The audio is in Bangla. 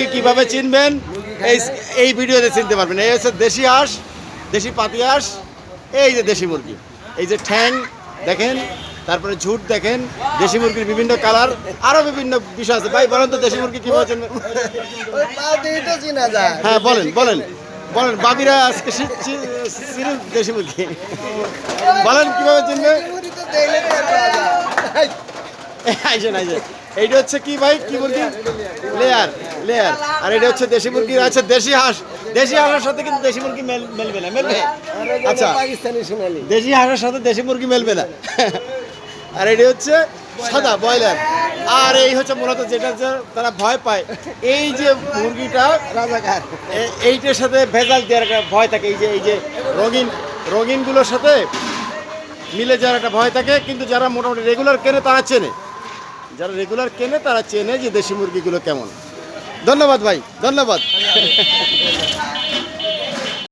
মুরগি কীভাবে চিনবেন? এই এই ভিডিওতে চিনতে পারবেন। এই হচ্ছে দেশি হাঁস দেশি পাতি হাঁস এই যে দেশি মুরগি। এই যে ঠ্যাং দেখেন তারপরে ঝুট দেখেন দেশি মুরগির বিভিন্ন কালার আরও বিভিন্ন বিষয় আছে। ভাই বলেন তো দেশি মুরগি কীভাবে চিনবেন? চেনা যায়। হ্যাঁ বলেন বলেন বলেন বাবিরা আজকে দেশি মুরগি। বলেন কীভাবে চিনবে? আইসেন আইসেন। এইটা হচ্ছে কি ভাই? কি মুরগি? লেয়ার লেয়ার আর এটা হচ্ছে দেশি মুরগি আছে দেশি হাঁস। দেশি হাঁসের সাথে কিন্তু দেশি মুরগি মেলবে না মেলবে? আচ্ছা দেশি হাঁসের সাথে দেশি মুরগি মেলবে না। আর এটি হচ্ছে সাদা ব্রয়লার। আর এই হচ্ছে মূলত যেটা তারা ভয় পায় এই যে মুরগিটা রাজাকার। এইটার সাথে ভেজাল দেওয়ার একটা ভয় থাকে। এই যে এই যে রঙিন রঙিনগুলোর সাথে মিলে যাওয়ার একটা ভয় থাকে। কিন্তু যারা মোটামুটি রেগুলার কেনে তারা চেনে। যারা রেগুলার কেনে তারা চেনে যে দেশি মুরগিগুলো কেমন। ধন্যবাদ ভাই ধন্যবাদ।